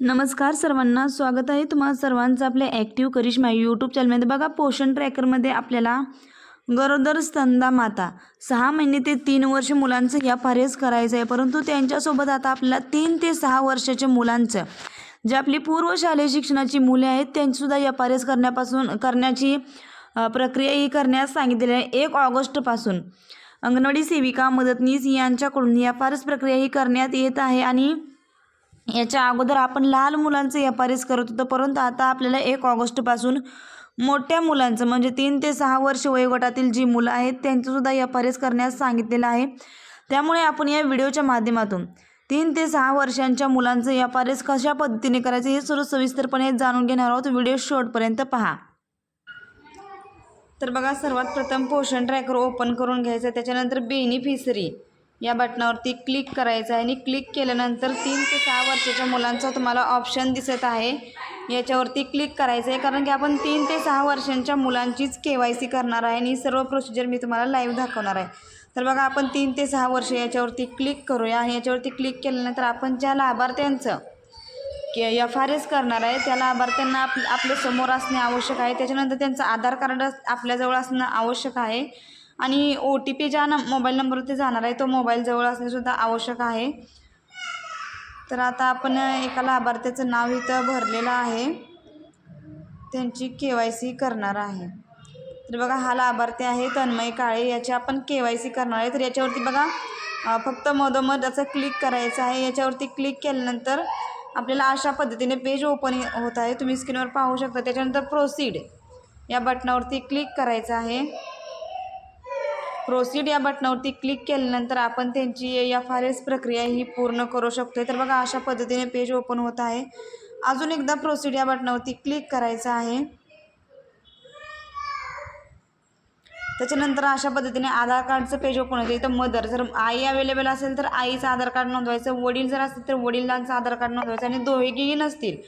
नमस्कार सर्वांना स्वागत आहे तुम्हाला सर्वांचं आपल्या ॲक्टिव्ह करिश्मा यूट्यूब चॅनलमध्ये बघा पोषण ट्रॅकरमध्ये आपल्याला गरोदर स्तंदा माता सहा महिने ते तीन वर्ष मुलांचं ह्या फारेस करायचं आहे. परंतु त्यांच्यासोबत आता आपल्याला तीन ते सहा वर्षाच्या मुलांचं जे आपली पूर्व शालेय शिक्षणाची मुले आहेत त्यांचीसुद्धा या फारेस करण्यापासून करण्याची प्रक्रिया ही करण्यास सांगितलेली आहे. एक ऑगस्टपासून अंगणवाडी सेविका मदतनीस यांच्याकडून या फारस प्रक्रिया ही करण्यात येत आहे. आणि याच्या अगोदर आपण लहान मुलांचं एफआरएस करत होतो परंतु आता आपल्याला एक ऑगस्टपासून मोठ्या मुलांचं म्हणजे तीन ते सहा वर्ष वयोगटातील जी मुलं आहेत त्यांचंसुद्धा एफ करण्यास सांगितलेलं आहे. त्यामुळे आपण या व्हिडिओच्या माध्यमातून तीन ते सहा वर्षांच्या मुलांचं एफआरएस कशा पद्धतीने करायचं हे सर्व सविस्तरपणे जाणून घेणार आहोत. व्हिडिओ शेवटपर्यंत पहा. तर बघा सर्वात प्रथम पोषण ट्रॅकर ओपन करून घ्यायचं त्याच्यानंतर बेनिफिशरी या बटनावरती क्लिक करायचं आहे आणि क्लिक केल्यानंतर तीन ते सहा वर्षाच्या मुलांचा तुम्हाला ऑप्शन दिसत आहे. याच्यावरती क्लिक करायचं आहे कारण की आपण तीन ते सहा वर्षांच्या मुलांचीच के वाय सी करणार आहे आणि सर्व प्रोसिजर मी तुम्हाला लाईव्ह दाखवणार आहे. तर बघा आपण तीन ते सहा वर्ष याच्यावरती क्लिक करूया आणि याच्यावरती क्लिक केल्यानंतर आपण ज्या लाभार्थ्यांचं के एफ आर एस करणार आहे त्या लाभार्थ्यांना आप आपल्यासमोर असणे आवश्यक आहे. त्याच्यानंतर त्यांचं आधार कार्ड आपल्याजवळ असणं आवश्यक आहे. आणि ओ टी पी ज्या न मोबाईल नंबरवरती जाणार आहे तो मोबाईल जवळ असणेसुद्धा आवश्यक आहे. तर आता आपण एका लाभार्थ्याचं नाव इथं भरलेलं आहे. त्यांची के वाय सी करणार आहे. तर बघा हा लाभार्थी आहे तन्मय काळे. याची आपण के वाय सी करणार आहे. तर याच्यावरती बघा फक्त मधोमध असं क्लिक करायचं आहे. याच्यावरती क्लिक केल्यानंतर आपल्याला अशा पद्धतीने पेज ओपन होत आहे. तुम्ही स्क्रीनवर पाहू शकता. त्याच्यानंतर प्रोसीड या बटनावरती क्लिक करायचं आहे. प्रोसीड या बटनावरती क्लिक केल्यानंतर आपण त्यांची एफ आर एस प्रक्रिया ही पूर्ण करू शकतो तर बघा अशा पद्धतीने पेज ओपन होत आहे. अजून एकदा प्रोसीड या बटनावरती क्लिक करायचं आहे. त्याच्यानंतर अशा पद्धतीने आधार कार्डचं पेज ओपन होतं. इथं मदर जर आई अवेलेबल असेल तर आईचं आधार कार्ड नोंदवायचं वडील जर असतील तर वडिलांचं आधार कार्ड नोंदवायचं आणि दोघेही नसतील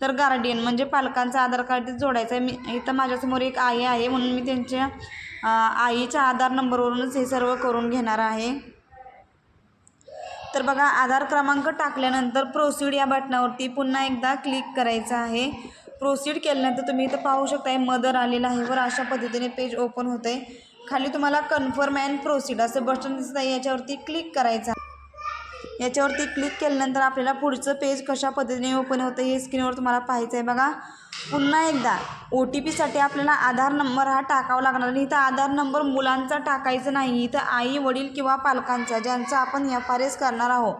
तर गार्डियन म्हणजे पालकांचं आधार कार्ड जोडायचं. आहे मी इथं माझ्यासमोर एक आई आहे म्हणून मी त्यांच्या आईच्या आधार नंबरवरूनच हे सर्व करून घेणार आहे. तर बघा आधार क्रमांक टाकल्यानंतर प्रोसीड या बटनावरती पुन्हा एकदा क्लिक करायचं आहे. प्रोसीड केल्यानंतर तुम्ही इथं पाहू शकताय मदर आलेलं आहे. वर अशा पद्धतीने पेज ओपन होतं आहे खाली तुम्हाला कन्फर्म अँड प्रोसीड असं बटन दिसत आहे. याच्यावरती क्लिक करायचं याच्यावरती क्लिक केल्यानंतर आपल्याला पुढचं पेज कशा पद्धतीने ओपन होतं हे स्क्रीनवर तुम्हाला पाहायचं आहे बघा. पुन्हा एकदा ओ टी पीसाठी आपल्याला आधार नंबर हा टाकावा लागणार आणि इथं आधार नंबर मुलांचा टाकायचा नाही. इथं आई वडील किंवा पालकांचा ज्यांचा आपण एफ आर एस करणार आहोत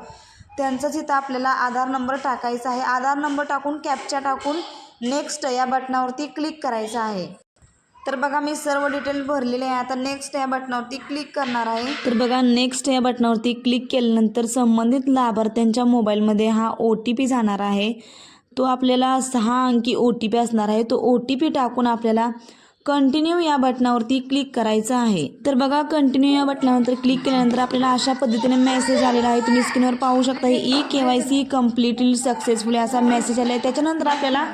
त्यांचाच इथं आपल्याला आधार नंबर टाकायचा आहे. आधार नंबर टाकून कॅपच्या टाकून नेक्स्ट या बटनावरती क्लिक करायचं आहे. तर बघा मी सर्व डिटेल भरलेले आहे. आता नेक्स्ट या बटनावरती क्लिक करणार आहे. तर बघा नेक्स्ट या बटनावरती क्लिक केल्यानंतर संबंधित लाभार्थ्यांच्या मोबाईलमध्ये हा ओ टी पी जाणार आहे. तो आपल्याला सहा अंकी ओ टी पी असणार आहे. तो ओ टी पी टाकून आपल्याला कंटिन्यू या बटनावरती क्लिक करायचं आहे. तर बघा कंटिन्यू या बटनानंतर क्लिक केल्यानंतर आपल्याला अशा पद्धतीने मेसेज आलेला आहे. तुम्ही स्क्रीनवर पाहू शकता E K Y C completely successfully असा मेसेज आला आहे. त्याच्यानंतर आपल्याला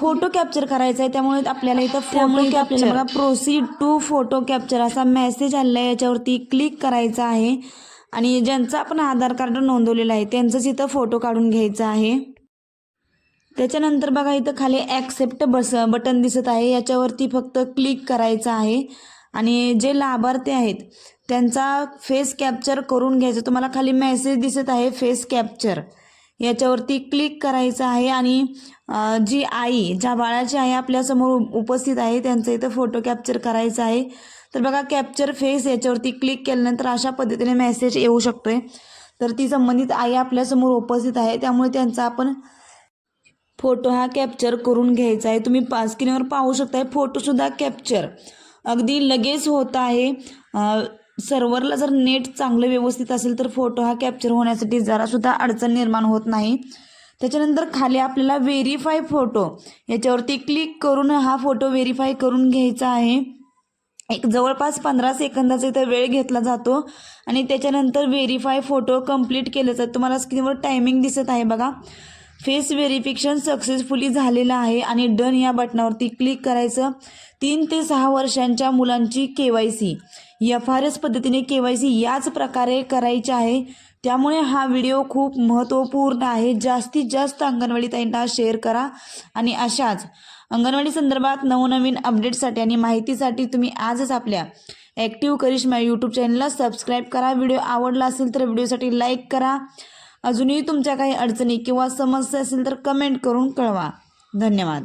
फोटो कॅप्चर करायचा आहे त्यामुळे आपल्याला इथं फोटो कॅप्चर बघा प्रोसीड टू फोटो कॅप्चर असा मेसेज आलेला आहे याच्यावरती क्लिक करायचा आहे. आणि ज्यांचं आपण आधार कार्ड नोंदवलेलं आहे त्यांचंच इथं फोटो काढून घ्यायचा आहे. त्याच्यानंतर बघा इथं खाली ॲक्सेप्ट बस बटन दिसत आहे. याच्यावरती फक्त क्लिक करायचं आहे. आणि जे लाभार्थी आहेत त्यांचा फेस कॅप्चर करून घ्यायचं. तुम्हाला खाली मेसेज दिसत आहे फेस कॅप्चर याच्यावरती क्लिक करायचं आहे आणि जी आई ज्या बाळाची आई आपल्यासमोर उपस्थित आहे त्यांचा इथं फोटो कॅप्चर करायचा आहे. तर बघा कॅप्चर फेस याच्यावरती क्लिक केल्यानंतर अशा पद्धतीने मेसेज येऊ शकतोय. तर ती संबंधित आई आपल्यासमोर उपस्थित आहे त्यामुळे त्यांचा आपण फोटो हा कॅप्चर करून घ्यायचा आहे. तुम्ही पा स्क्रीनवर पाहू शकताय फोटोसुद्धा कॅप्चर अगदी लगेच होत आहे. सर्व्हरला जर नेट चांगलं व्यवस्थित असेल तर फोटो हा कॅप्चर होण्यासाठी जरासुद्धा अडचण निर्माण होत नाही. त्याच्यानंतर खाली आपल्याला व्हेरीफाय फोटो याच्यावरती क्लिक करून हा फोटो व्हेरीफाय करून घ्यायचा आहे. एक जवळपास पंधरा सेकंदाचा इथं वेळ घेतला जातो आणि त्याच्यानंतर व्हेरीफाय फोटो कंप्लीट केलं जातं. तुम्हाला स्क्रीनवर टायमिंग दिसत आहे बघा. फेस व्हेरिफिकेशन सक्सेसफुली झालेलं आहे आणि डन या बटनावरती क्लिक करायचं. तीन ते सहा वर्षांच्या मुलांची K Y C. F R S पद्धतीने के वाय सी याच प्रकारे करायची आहे. त्यामुळे हा व्हिडिओ खूप महत्त्वपूर्ण आहे. जास्तीत जास्त अंगणवाडी ताईंना शेअर करा. आणि अशाच अंगणवाडी संदर्भात नवनवीन अपडेटसाठी आणि माहितीसाठी तुम्ही आजच आपल्या ॲक्टिव्ह करिश्मा यूट्यूब चॅनलला सबस्क्राईब करा. व्हिडिओ आवडला असेल तर व्हिडिओसाठी लाईक करा. अजूनही तुमच्या काही अडचणी किंवा समस्या असेल तर कमेंट करून कळवा. धन्यवाद.